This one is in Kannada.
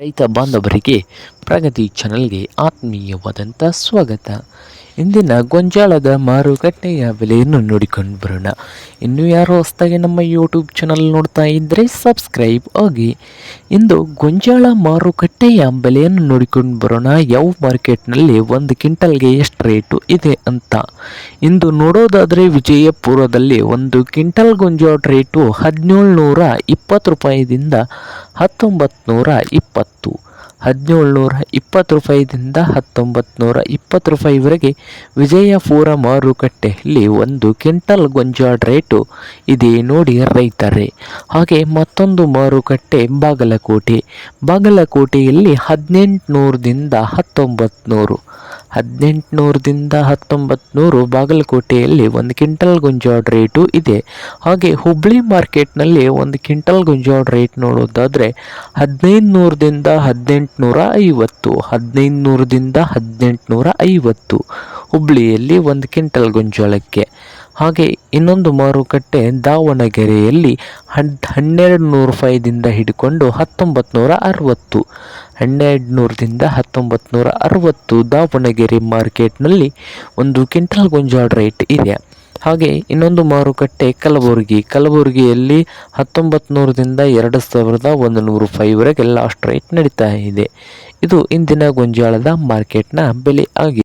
ರೈತ ಬಾಂಧವರಿಗೆ ಪ್ರಗತಿ ಚಾನಲ್ಗೆ ಆತ್ಮೀಯವಾದಂಥ ಸ್ವಾಗತ. ಇಂದಿನ ಗೊಂಜಾಳದ ಮಾರುಕಟ್ಟೆಯ ಬೆಲೆಯನ್ನು ನೋಡಿಕೊಂಡು ಬರೋಣ. ಇನ್ನು ಯಾರು ಹೊಸದಾಗಿ ನಮ್ಮ ಯೂಟ್ಯೂಬ್ ಚಾನಲ್ ನೋಡ್ತಾ ಇದ್ದರೆ ಸಬ್ಸ್ಕ್ರೈಬ್ ಆಗಿ. ಇಂದು ಗೊಂಜಾಳ ಮಾರುಕಟ್ಟೆಯ ಬೆಲೆಯನ್ನು ನೋಡಿಕೊಂಡು ಬರೋಣ. ಯಾವ ಮಾರ್ಕೆಟ್ನಲ್ಲಿ ಒಂದು ಕ್ವಿಂಟಲ್ಗೆ ಎಷ್ಟು ರೇಟು ಇದೆ ಅಂತ. ಇಂದು ನೋಡೋದಾದರೆ ವಿಜಯಪುರದಲ್ಲಿ ಒಂದು ಕ್ವಿಂಟಲ್ ಗೊಂಜಾಳ ರೇಟು ಹದಿನೇಳು ನೂರ ಇಪ್ಪತ್ತು ರೂಪಾಯಿದಿಂದ ಹತ್ತೊಂಬತ್ತು ನೂರ ಇಪ್ಪತ್ತು. ಹದಿನೇಳು ನೂರ ಇಪ್ಪತ್ತು ರೂಪಾಯಿದಿಂದ ಹತ್ತೊಂಬತ್ತು ನೂರ ಇಪ್ಪತ್ತು ರೂಪಾಯಿವರೆಗೆ ವಿಜಯಪುರ ಮಾರುಕಟ್ಟೆಯಲ್ಲಿ ಒಂದು ಕ್ವಿಂಟಲ್ ಗೊಂಜಾಳ ರೇಟು ಇದೆ ನೋಡಿ ರೈತರೇ. ಹಾಗೆ ಮತ್ತೊಂದು ಮಾರುಕಟ್ಟೆ ಬಾಗಲಕೋಟೆ. ಬಾಗಲಕೋಟೆಯಲ್ಲಿ ಹದಿನೆಂಟುನೂರದಿಂದ ಹತ್ತೊಂಬತ್ತು ನೂರು ಹದಿನೆಂಟುನೂರದಿಂದ ಹತ್ತೊಂಬತ್ತು ನೂರು ಬಾಗಲಕೋಟೆಯಲ್ಲಿ ಒಂದು ಕ್ವಿಂಟಲ್ ಗೊಂಜಾಳ ರೇಟು ಇದೆ. ಹಾಗೆ ಹುಬ್ಳಿ ಮಾರ್ಕೆಟ್ನಲ್ಲಿ ಒಂದು ಕ್ವಿಂಟಲ್ ಗೊಂಜಾಳ ರೇಟ್ ನೋಡೋದಾದರೆ ಹದಿನೈದು ನೂರದಿಂದ ಹದಿನೆಂಟುನೂರ ಐವತ್ತು ಹದಿನೈದು ನೂರದಿಂದ ಹದಿನೆಂಟುನೂರ ಐವತ್ತು ಹುಬ್ಳಿಯಲ್ಲಿ ಒಂದು ಕ್ವಿಂಟಲ್ ಗೊಂಜಾಳಕ್ಕೆ. ಹಾಗೆ ಇನ್ನೊಂದು ಮಾರುಕಟ್ಟೆ ದಾವಣಗೆರೆಯಲ್ಲಿ ಹನ್ ಹನ್ನೆರಡು ನೂರು ರೂಪಾಯಿದಿಂದ ಹಿಡ್ಕೊಂಡು ಹತ್ತೊಂಬತ್ತು ನೂರ ಅರವತ್ತು ಹನ್ನೆರಡು ನೂರದಿಂದ ಹತ್ತೊಂಬತ್ತು ನೂರ ಅರವತ್ತು ದಾವಣಗೆರೆ ಮಾರ್ಕೆಟ್ನಲ್ಲಿ ಒಂದು ಕ್ವಿಂಟಲ್ ಗೊಂಜಾಳ ರೇಟ್ ಇದೆ. ಹಾಗೆ ಇನ್ನೊಂದು ಮಾರುಕಟ್ಟೆ ಕಲಬುರಗಿ. ಕಲಬುರಗಿಯಲ್ಲಿ ಹತ್ತೊಂಬತ್ತು ನೂರದಿಂದ ಎರಡು ಸಾವಿರದ ಒಂದು ನೂರು ರೂಪಾಯಿವರೆಗೆ ಲಾಸ್ಟ್ ರೇಟ್ ನಡೀತಾ ಇದೆ. ಇದು ಇಂದಿನ ಗೊಂಜಾಳದ ಮಾರ್ಕೆಟ್ನ ಬೆಲೆ ಆಗಿದೆ.